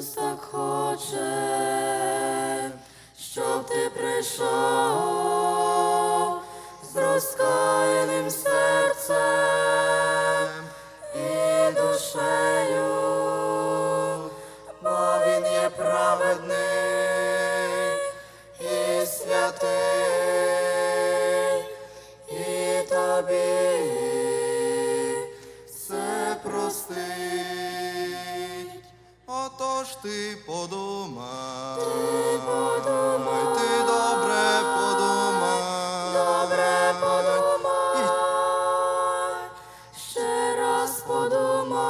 Ісус так хоче, щоб ти прийшов ти подумай, Ти подумай, ти добре подумай, добре подумай, ще раз подумай,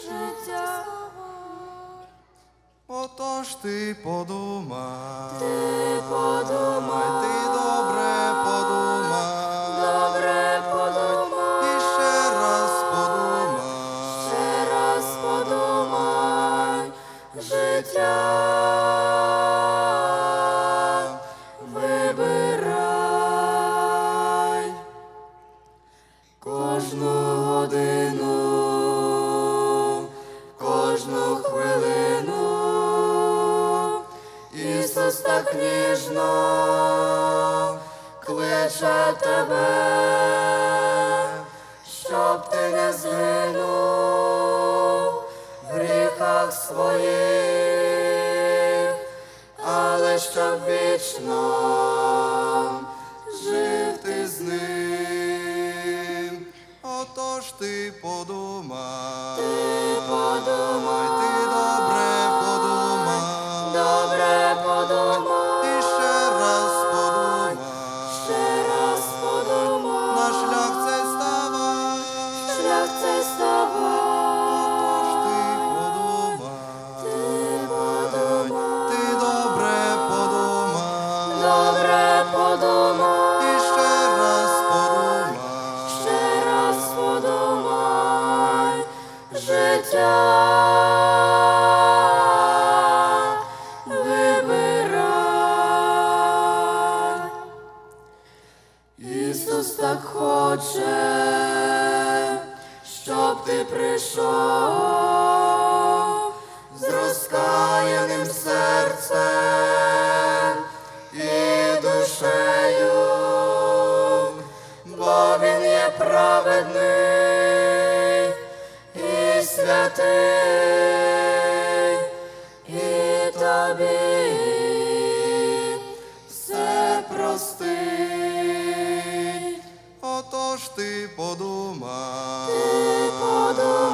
життя. Отож ти подумай, Ти подумай, ти життя. Вибирай кожну годину, кожну хвилину. Ісус так ніжно кличе тебе, щоб ти не згинув в щоб вічно жити з ним. отож ти подумай, життя. Вибирай. Ісус так хоче, щоб ти прийшов з розкаяним серцем святий, і тобі все простить. отож ти подумай, Ти подумай,